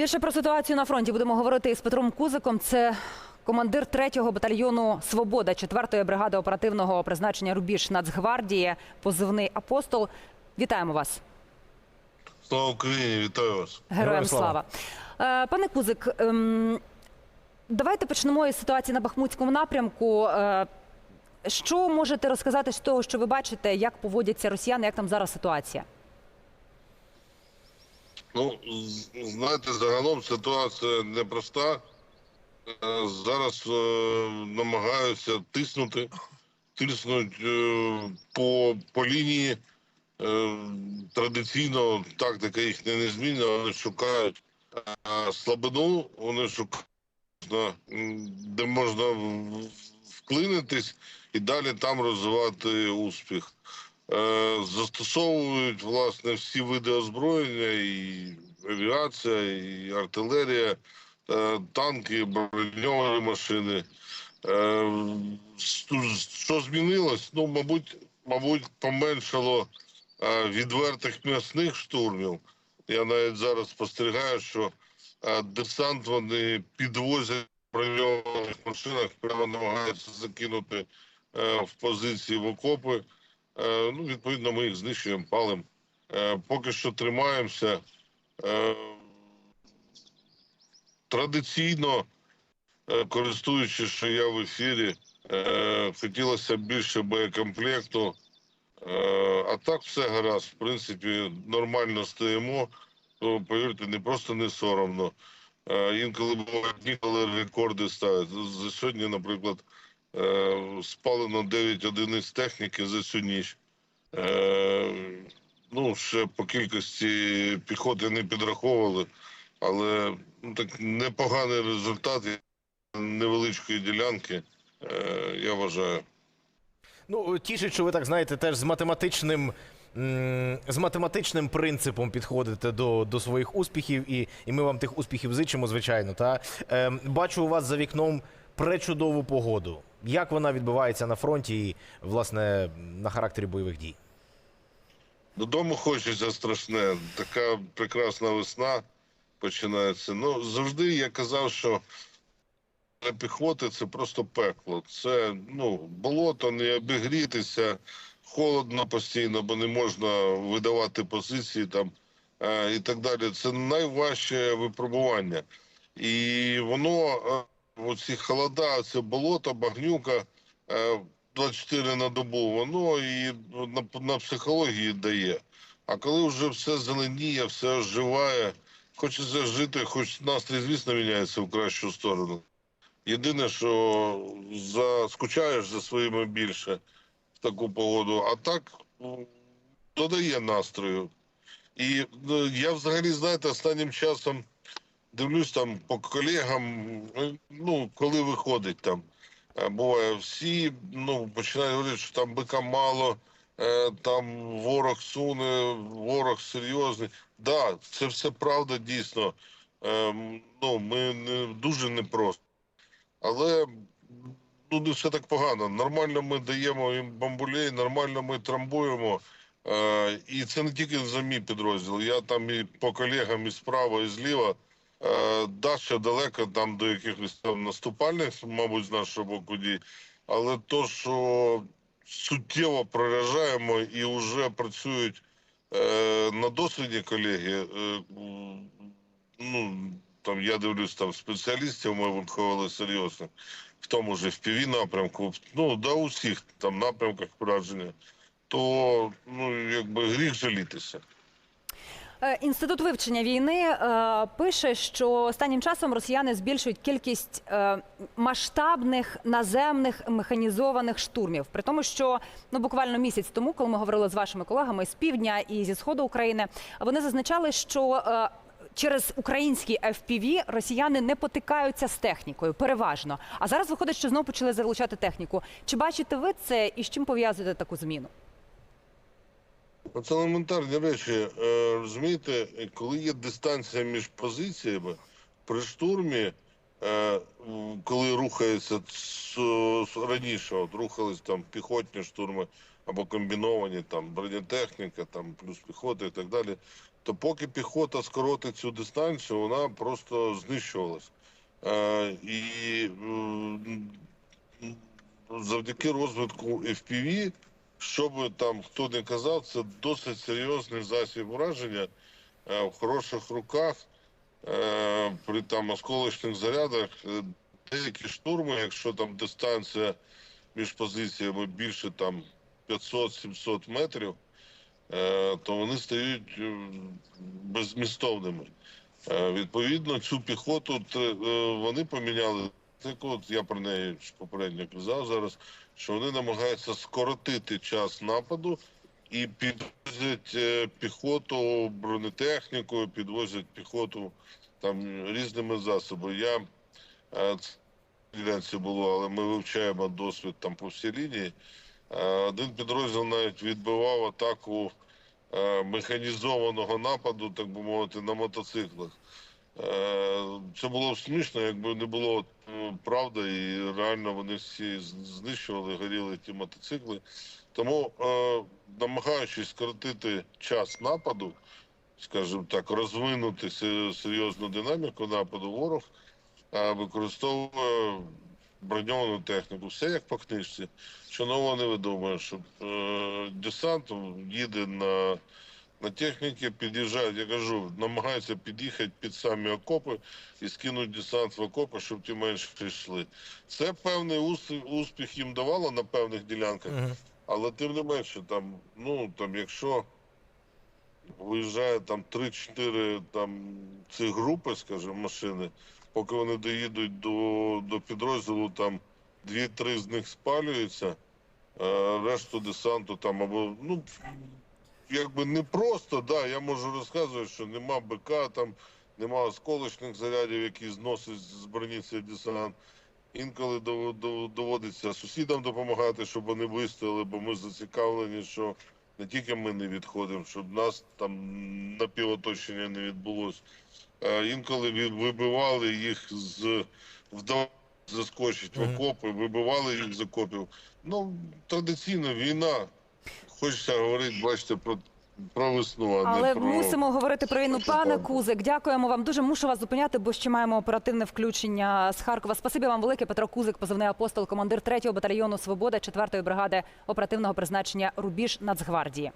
Більше про ситуацію на фронті будемо говорити із Петром Кузиком. Це командир 3-го батальйону Свобода 4-ї бригади оперативного призначення Рубіж Нацгвардії, позивний апостол. Вітаємо вас, Слава Україні, вітаю вас. героям Героям слава. слава. Е, Пане Кузик, ем, давайте почнемо із ситуації на Бахмутському напрямку. Е, Що можете розказати з того, що ви бачите, як поводяться росіяни, як там зараз ситуація? Ну, знаєте, загалом ситуація непроста. Е, Зараз е, намагаються тиснути, тиснуть е, по, по лінії. Е, Традиційно тактика їхня не змінна, вони шукають е, слабину, вони шукають, де можна вклинитись і далі там розвивати успіх. Е, застосовують власне всі види озброєння, і авіація, і артилерія, е, танки, броньовані машини. Е, Що змінилось? Ну, мабуть, мабуть, поменшало відвертих м'ясних штурмів. Я навіть зараз спостерігаю, що десант вони підвозять в броньованих машинах, прямо намагаються закинути в позиції в окопи. Е, Ну, відповідно, ми їх знищуємо, палимо. Е, Поки що тримаємося. Е, Традиційно, користуючись, що я в ефірі, хотілося більше боєкомплекту. А так все гаразд. В принципі, нормально стоїмо. То, повірте, не просто не соромно. Інколи бувають дні, коли рекорди ставлять. За сьогодні, наприклад, спалено 9 одиниць техніки за цю ніч. Е, Ну, ще по кількості піхоти не підраховували, але ну, так непоганий результат невеличкої ділянки, е, я вважаю. Ну, тішить, що ви так знаєте, теж з математичним. З математичним принципом підходите до, до своїх успіхів, і, і ми вам тих успіхів зичимо, звичайно. Та е, бачу у вас за вікном пречудову погоду. Як вона відбувається на фронті і, власне, на характері бойових дій? Додому хочеться страшне. Така прекрасна весна починається. Ну, завжди я казав, що для піхоти це просто пекло. Це ну, болото, не обігрітися, холодно постійно, бо не можна видавати позиції там е, і так далі. Це найважче випробування. І воно, е, оці холода, це болото, багнюка. е, 24 на добу, воно і на, на психології дає. А коли вже все зеленіє, все оживає, хочеться жити, хоч настрій, звісно, міняється в кращу сторону. Єдине, що заскучаєш за своїми більше в таку погоду, а так додає настрою. І ну, я взагалі, знаєте, останнім часом дивлюсь там по колегам, е, ну, коли виходить там. Е, Буває, всі ну, починають говорити, що там бика мало, е, там ворог суне, ворог серйозний. Так, да, це все правда дійсно. Ну, ми не дуже непросто. Але ну, не все так погано. Нормально ми даємо їм бамбулей, нормально ми трамбуємо. І це не тільки за мій підрозділ. Я там і по колегам і справа, і зліва. Е, да, ще далеко там до якихось там наступальних, мабуть, з нашого боку дій. Але то, що суттєво проряджаємо і вже працюють е, на досвіді колеги, е, ну, там я дивлюсь, там спеціалістів ми виховали серйозно, в тому ж FPV напрямку, ну, да, у всіх там напрямках враження, то ну, якби гріх жалітися. Е, Інститут вивчення війни е, пише, що останнім часом росіяни збільшують кількість е, масштабних наземних механізованих штурмів. При тому, що ну буквально місяць тому, коли ми говорили з вашими колегами з півдня і зі сходу України, вони зазначали, що Через українські FPV росіяни не потикаються з технікою, переважно. А зараз виходить, що знову почали залучати техніку. Чи бачите ви це і з чим пов'язуєте таку зміну? Це елементарні речі. Е, Розумієте, коли є дистанція між позиціями, при штурмі, е, коли рухається раніше, от рухались там піхотні штурми або комбіновані, там бронетехніка, там плюс піхота і так далі, то поки піхота скоротить цю дистанцію, вона просто знищувалась. Е, і завдяки розвитку FPV, що би там хто не казав, це досить серйозний засіб ураження е, в хороших руках е, при там осколочних зарядах. е, Деякі штурми, якщо там дистанція між позиціями більше там 500-700 метрів, то вони стають беззмістовними. Е, Відповідно, цю піхоту вони поміняли. Так я про неї попередньо казав зараз, що вони намагаються скоротити час нападу і підвозять е, піхоту бронетехнікою, підвозять піхоту там різними засобами. Я е, це було, але ми вивчаємо досвід там по всій лінії. Е, Один підрозділ навіть відбивав атаку механізованого нападу, так би мовити, на мотоциклах. Е, Це було б смішно, якби не було е, правди, і реально вони всі знищували, горіли ті мотоцикли. Тому, е, намагаючись скоротити час нападу, скажімо так, розвинути серйозну динаміку нападу, ворог використовує броньовану техніку. Все як по книжці. Що нового не видумає, що десант їде на, на техніки, під'їжджають, я кажу, намагаються під'їхати під самі окопи і скинуть десант в окопи, щоб ті менше йшли. Це певний ус- успіх їм давало на певних ділянках, але тим не менше, там, ну там, якщо виїжджає там 3-4 там ці групи, скажімо, машини, поки вони доїдуть до, до підрозділу, там 2-3 з них спалюються, е, решту десанту там або ну якби не просто, да, я можу розказувати, що нема БК, там нема осколочних зарядів, які зносить з броні цей десант. Інколи дов- дов- доводиться сусідам допомагати, щоб вони вистояли, бо ми зацікавлені, що не тільки ми не відходимо, щоб нас там напівоточення не відбулося. Е, інколи вибивали їх з вдавалося заскочити в окопи, вибивали їх з окопів. Ну, традиційно війна. Хочеться говорити, бачите, про, про весну, а Але не про мусимо говорити про війну. Пане. Кузик, дякуємо вам дуже. Мушу вас зупиняти, бо ще маємо оперативне включення з Харкова. Спасибі вам велике. Петро Кузик, позивний апостол, командир 3-го батальйону Свобода 4-ї бригади оперативного призначення Рубіж Нацгвардії.